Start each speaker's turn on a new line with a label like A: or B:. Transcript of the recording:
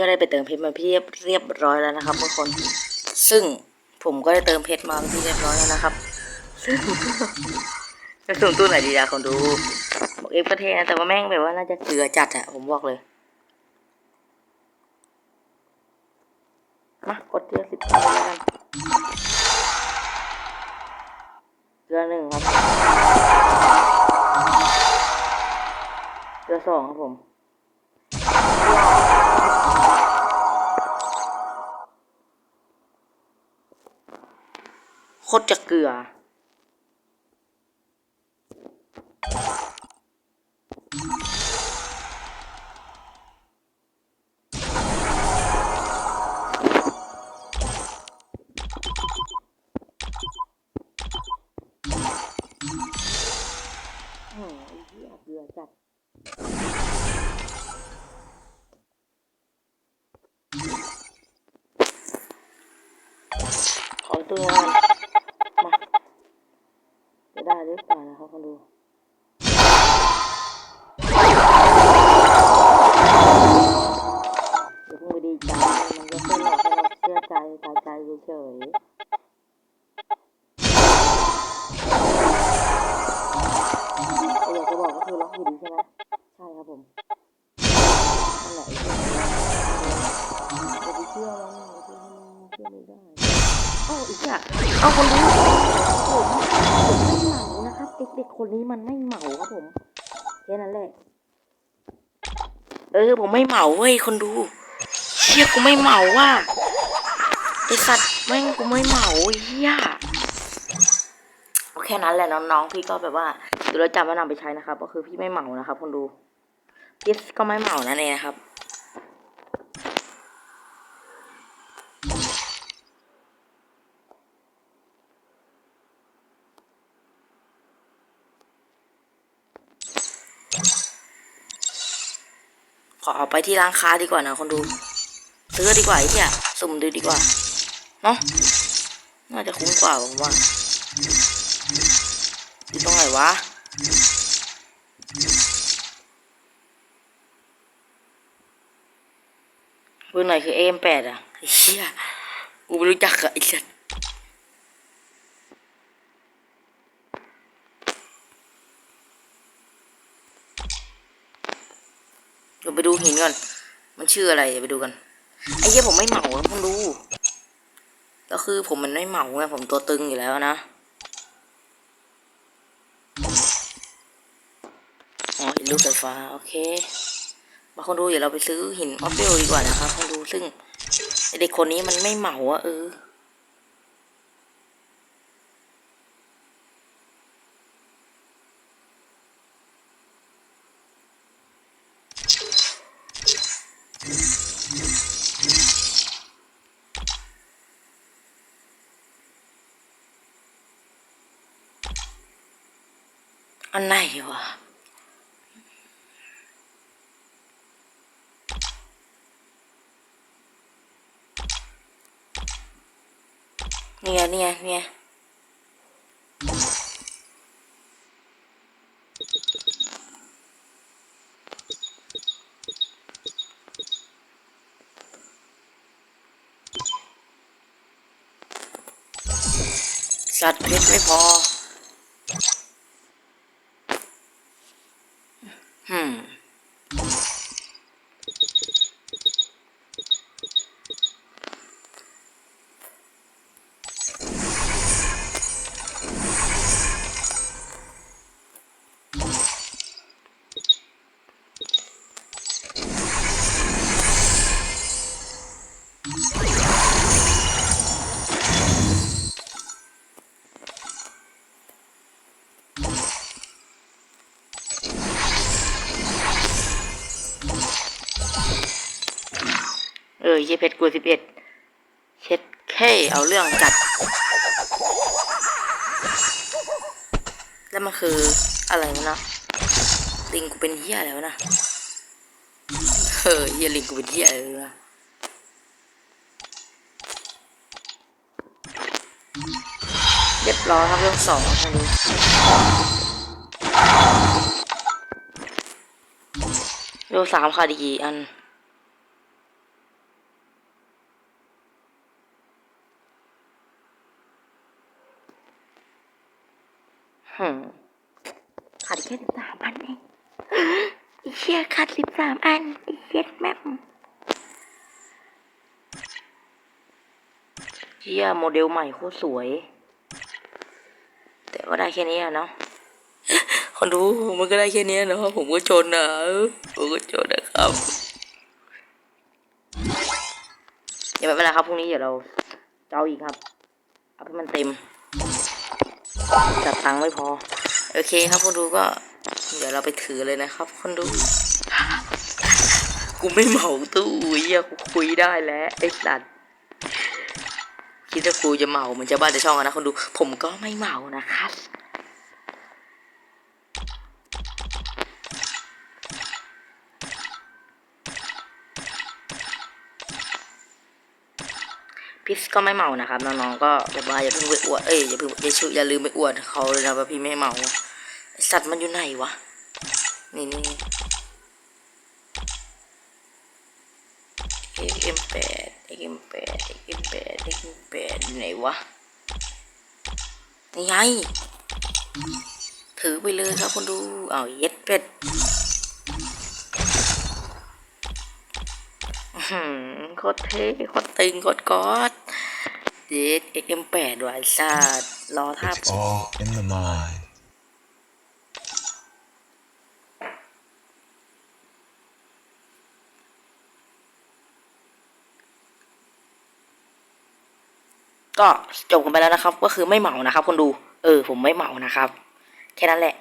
A: ก็ได้ไปเติมเพชรมาเพียบเรียบร้อยแล้วนะครับทุกคน ซึ่งผมก็ได้เติมเพชรมาที่เรียบร้อยแล้วนะครับซึ่งจะส่งตู้ไหนดีอะคนดูบอกเอฟก็เทนะแต่ว่าแม่งแบบว่าน่าจะเกลือจัดอะผมบอกเลยมากดเทียสิบเก้าแล้วกันเกลือหนึ่งครับ เกลือสองครับผม ตรจะเกลือ โอ้ยเหี้ยเกลือจัดขอตัวงานมาจะได้หรือเปล่านะครับคนดู อย่าเพิ่งไปดีใจ มันก็แค่หลอกให้เราเชื่อใจ ตายใจเฉยอยากจะบอกก็คือล็อกอยู่ดีใช่ไหมใช่ครับผมนั่นแหละไอ้เชื่ออย่าไปเชื่อมันไปเชื่อไม่ได้เอ้าอีกอะเอาคนดูผมผมไม่เหมานะครับเด็กๆคนนี้มันไม่เหมาครับผมแค่นั้นแหละเออผมไม่เหมาเว้ยคนดู เชี่ยกูไม่เหมาว่ะ ไอสัตว์แม่งกูไม่เหมาเฮียโอแค่นั้นแหละน้องๆพี่ก็แบบว่าเดี๋ยวเราจำไว้นำไปใช้นะครับ ก็คือพี่ไม่เหมานะครับคนดูพี่ก็ไม่เหมานั่นเองนะครับขอเอาไปที่ร้านค้าดีกว่านะคนดูซื้อดีกว่าไอ้เนี่ยสุ่มดูดีกว่า เนาะน่าจะคุ้มกว่าผมว่าอยู่ตรงไหนวะปืนไหนคือเอ็มแปดอะไอ้เชี่ยกูไม่รู้จักอะไอ้สัสเดี๋ยวไปดูหินก่อน มันชื่ออะไรเดี๋ยวไปดูกัน ไอ้เหี้ยผมไม่เหมาแล้วผมดู ก็คือผมมันไม่เหมาไงผมตัวตึงอยู่แล้วนะอ๋อหินลูกไฟฟ้าโอเคมาคนดูเดี๋ยวเราไปซื้อหินออฟเฟลดีกว่านะครับคนดูซึ่งเด็กคนนี้มันไม่เหมาอะเออ อันไหนวะเนี่ไงนี่ไงนี่ไงสัตว์เพชรไม่พอ หื ออเยเพชรกูสิบเอ็ดเช็ดแค่เอาเรื่องจัด แล้วมันคืออะไรวะนะลิงกูเป็นเหี้ยอะไรวนะเออเหี้ยลิงกูเป็นเหี้ยอะไรวะเรียบร้อยครับเรื่องสองครับนี้เรื่องสามค่ะดีอัน หืมขาดอีกแค่สิบสามอันเองอีเชี่ ยขาดสิบสามอันอีเชี่ยแม่มเชี่ยโมเดลใหม่โคตรสวย แต่ว่าได้แค่นี้อะเนาะคนดูมันก็ได้แค่นี้เนาะผมก็จนนะผมก็จนนะครับเดี๋ยวไม่เป็นไรครับพรุ่งนี้เดี๋ยวเราเจะเอาอีกครับเอาให้มันเต็มจัดตังค์ไม่พอ โอเคครับคนดูก็ เดี๋ยวเราไปถือเลยนะครับคนดู กูไม่เหมาตู้เหี้ยกูคุยได้แล้วไอ้สัตว์คิดว่ากูจะเหมาเหมันจะบ้านจะช่องนะคนดู ผมก็ไม่เหมานะครับพี่ก็ไม่เมานะครับน้องๆก็แบบว่าอย่าเพิ่งไปอวดเอ้ยอย่าเพิ่งอย่าชื่ออย่าลืมไปอวดเขาเลยนะว่าพี่ไม่เมา สัตว์มันอยู่ไหนวะ นี่นี่เอ็มแปดเอ็มแปดเอ็มแปดเอ็มแปดอยู่ไหนวะนี่ไงถือไปเลยครับคนดูอ้าเย็ดเป็ดโคตรเท่โคตรตึงโคตรก๊อดเย็ดเอ็มแปดว่ะไอ้สัตว์รอท่า
B: It's all in the mind.
A: ก็จบกันไปแล้วนะครับ ก็คือไม่เหมานะครับ คนดู เออ ผมไม่เหมานะครับ แค่นั้นแหละ